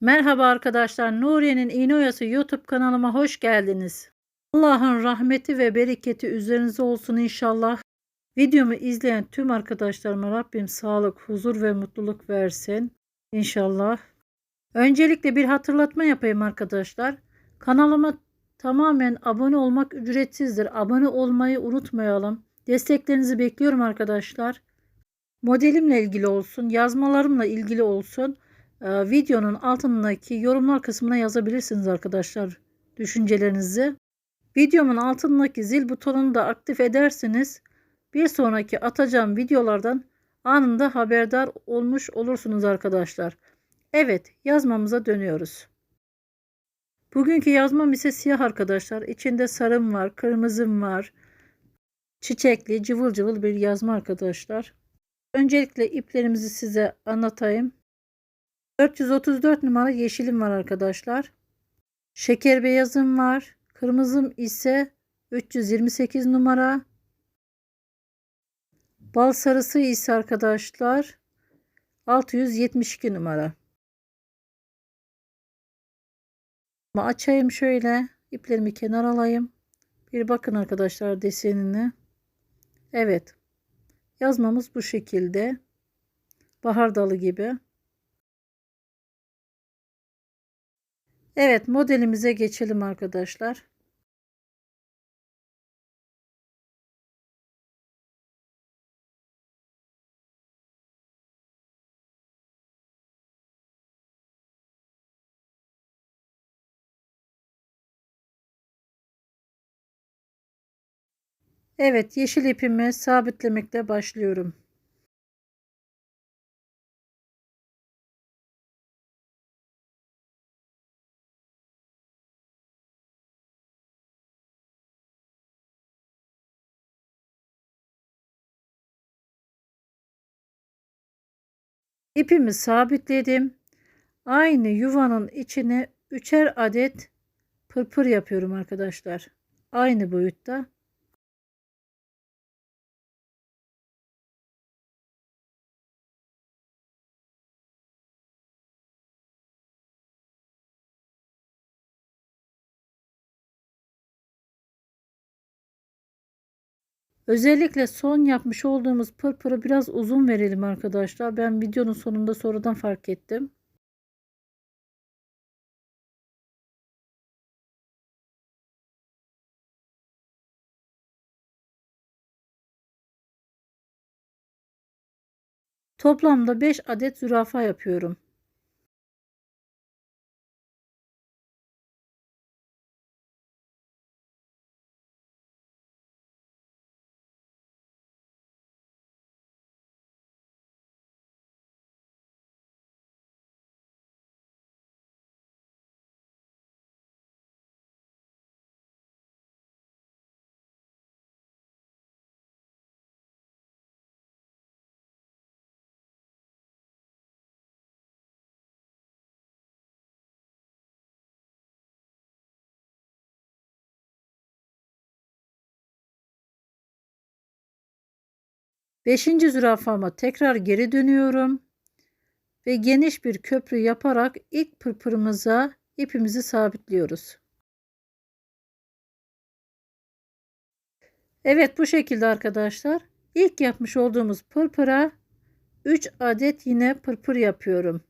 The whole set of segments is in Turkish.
Merhaba arkadaşlar. Nuriye'nin İğne Oyası YouTube kanalıma hoş geldiniz. Allah'ın rahmeti ve bereketi üzerinize olsun inşallah. Videomu izleyen tüm arkadaşlarıma Rabbim sağlık, huzur ve mutluluk versin. İnşallah. Öncelikle bir hatırlatma yapayım arkadaşlar. Kanalıma tamamen abone olmak ücretsizdir. Abone olmayı unutmayalım. Desteklerinizi bekliyorum arkadaşlar. Modelimle ilgili olsun, yazmalarımla ilgili olsun e, videonun altındaki yorumlar kısmına yazabilirsiniz arkadaşlar düşüncelerinizi. Videomun altındaki zil butonunu da aktif ederseniz bir sonraki atacağım videolardan anında haberdar olmuş olursunuz arkadaşlar. Evet yazmamıza dönüyoruz. Bugünkü yazmam ise siyah arkadaşlar. İçinde sarım var, kırmızım var. Çiçekli, cıvıl cıvıl bir yazma arkadaşlar. Öncelikle iplerimizi size anlatayım. 434 numara yeşilim var arkadaşlar. Şeker beyazım var. Kırmızım ise 328 numara. Bal sarısı ise arkadaşlar 672 numara. Açayım şöyle. iplerimi kenar alayım. Bir bakın arkadaşlar desenini. Evet. Yazmamız bu şekilde. Bahar dalı gibi. Evet modelimize geçelim arkadaşlar. Evet yeşil ipimi sabitlemekle başlıyorum. İpimi sabitledim. Aynı yuvanın içine üçer adet pırpır yapıyorum arkadaşlar. Aynı boyutta. Özellikle son yapmış olduğumuz pırpırı biraz uzun verelim arkadaşlar. Ben videonun sonunda sonradan fark ettim. Toplamda 5 adet zürafa yapıyorum. Beşinci zürafama tekrar geri dönüyorum. Ve geniş bir köprü yaparak ilk pırpırımıza ipimizi sabitliyoruz. Evet bu şekilde arkadaşlar. İlk yapmış olduğumuz pırpıra 3 adet yine pırpır yapıyorum.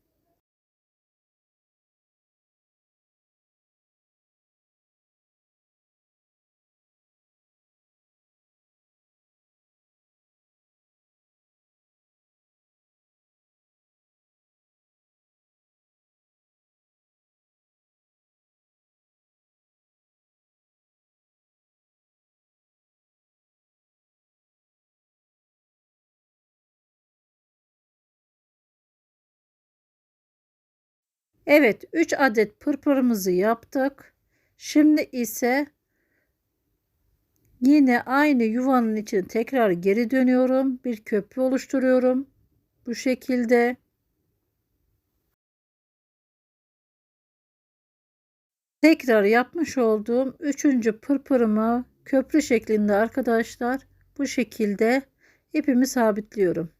Evet 3 adet pırpırımızı yaptık. Şimdi ise yine aynı yuvanın içine tekrar geri dönüyorum. Bir köprü oluşturuyorum. Bu şekilde. Tekrar yapmış olduğum üçüncü pırpırımı köprü şeklinde arkadaşlar bu şekilde ipimi sabitliyorum.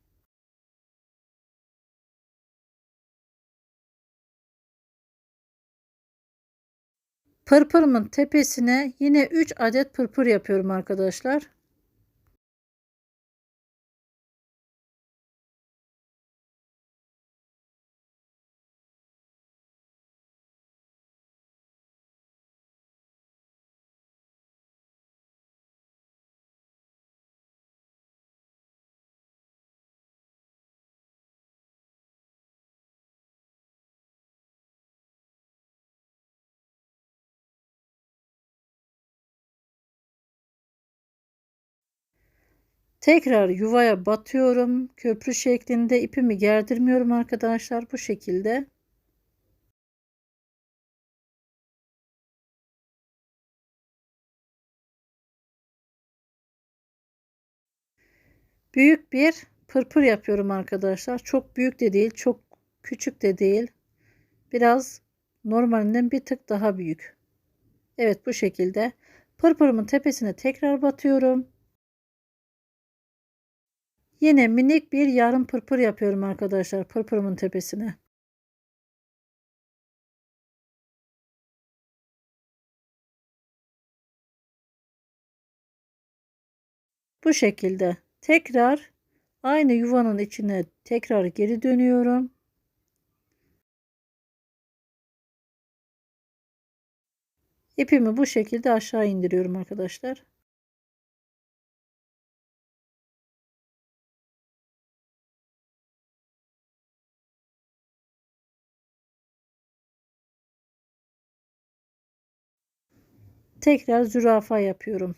Pırpırımın tepesine yine 3 adet pırpır yapıyorum arkadaşlar. Tekrar yuvaya batıyorum. Köprü şeklinde ipimi gerdirmiyorum arkadaşlar bu şekilde. Büyük bir pırpır yapıyorum arkadaşlar. Çok büyük de değil, çok küçük de değil. Biraz normalinden bir tık daha büyük. Evet bu şekilde. Pırpırımın tepesine tekrar batıyorum. Yine minik bir yarım pırpır yapıyorum arkadaşlar pırpırımın tepesine. Bu şekilde tekrar aynı yuvanın içine tekrar geri dönüyorum. İpimi bu şekilde aşağı indiriyorum arkadaşlar. Tekrar zürafa yapıyorum.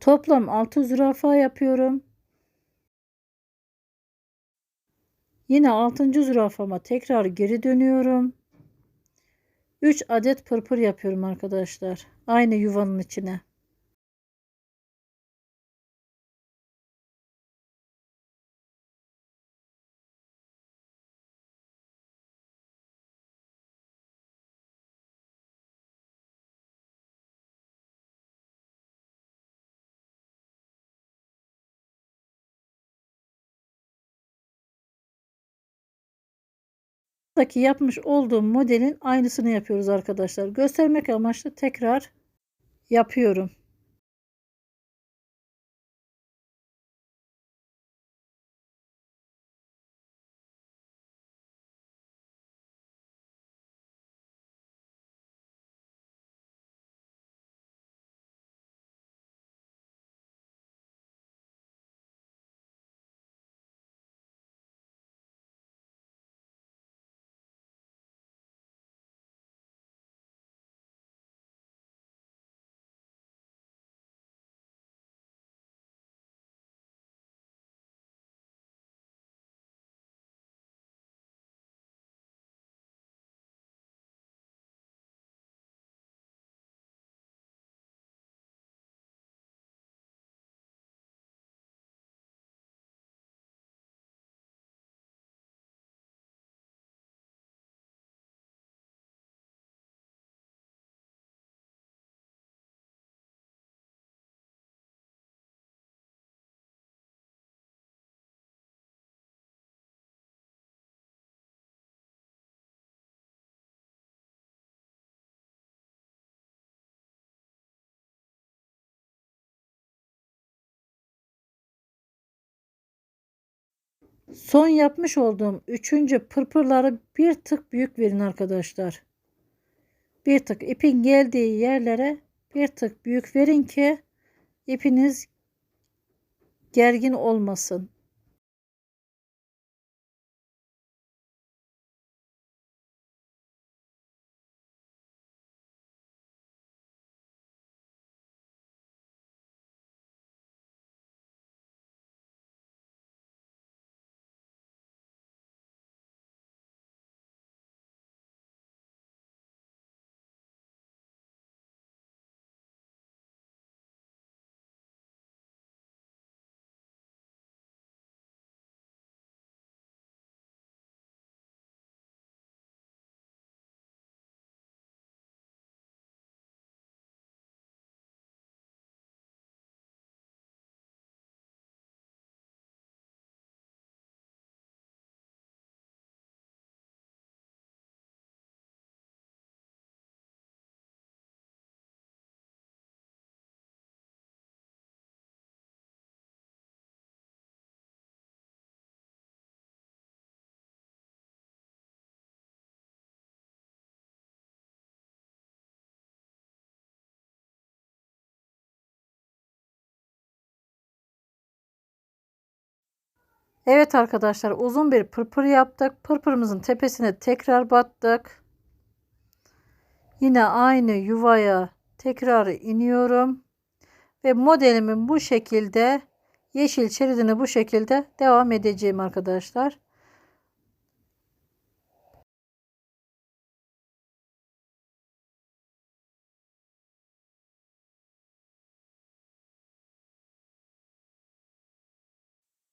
Toplam 6 zürafa yapıyorum. Yine 6. zürafama tekrar geri dönüyorum. 3 adet pırpır yapıyorum arkadaşlar. Aynı yuvanın içine. Buradaki yapmış olduğum modelin aynısını yapıyoruz arkadaşlar. Göstermek amaçlı tekrar yapıyorum. Son yapmış olduğum üçüncü pırpırları bir tık büyük verin arkadaşlar. Bir tık ipin geldiği yerlere bir tık büyük verin ki ipiniz gergin olmasın. Evet arkadaşlar uzun bir pırpır yaptık. Pırpırımızın tepesine tekrar battık. Yine aynı yuvaya tekrar iniyorum. Ve modelimin bu şekilde yeşil şeridini bu şekilde devam edeceğim arkadaşlar.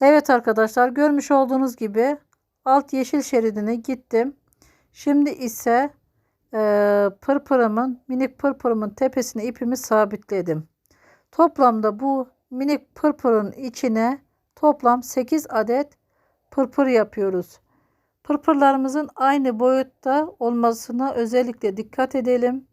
Evet arkadaşlar görmüş olduğunuz gibi alt yeşil şeridine gittim. Şimdi ise e, pırpırımın minik pırpırımın tepesine ipimi sabitledim. Toplamda bu minik pırpırın içine toplam 8 adet pırpır yapıyoruz. Pırpırlarımızın aynı boyutta olmasına özellikle dikkat edelim.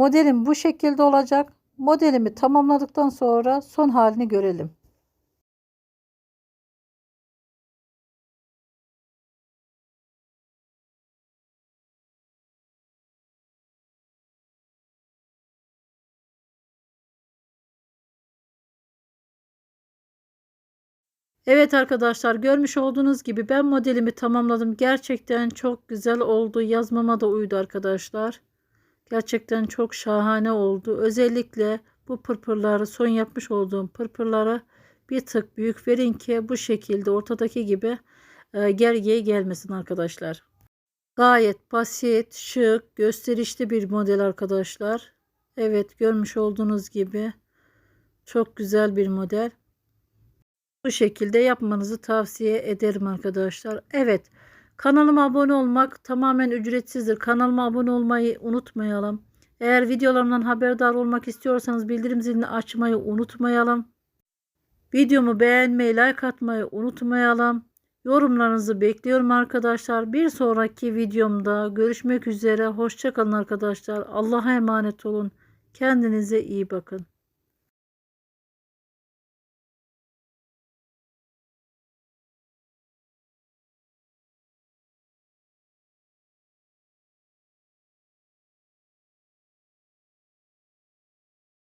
Modelim bu şekilde olacak. Modelimi tamamladıktan sonra son halini görelim. Evet arkadaşlar görmüş olduğunuz gibi ben modelimi tamamladım. Gerçekten çok güzel oldu. Yazmama da uydu arkadaşlar. Gerçekten çok şahane oldu. Özellikle bu pırpırları son yapmış olduğum pırpırları bir tık büyük verin ki bu şekilde ortadaki gibi e, gergeğe gelmesin arkadaşlar. Gayet basit, şık, gösterişli bir model arkadaşlar. Evet görmüş olduğunuz gibi çok güzel bir model. Bu şekilde yapmanızı tavsiye ederim arkadaşlar. Evet kanalıma abone olmak tamamen ücretsizdir. Kanalıma abone olmayı unutmayalım. Eğer videolarımdan haberdar olmak istiyorsanız bildirim zilini açmayı unutmayalım. Videomu beğenmeyi, like atmayı unutmayalım. Yorumlarınızı bekliyorum arkadaşlar. Bir sonraki videomda görüşmek üzere. Hoşçakalın arkadaşlar. Allah'a emanet olun. Kendinize iyi bakın.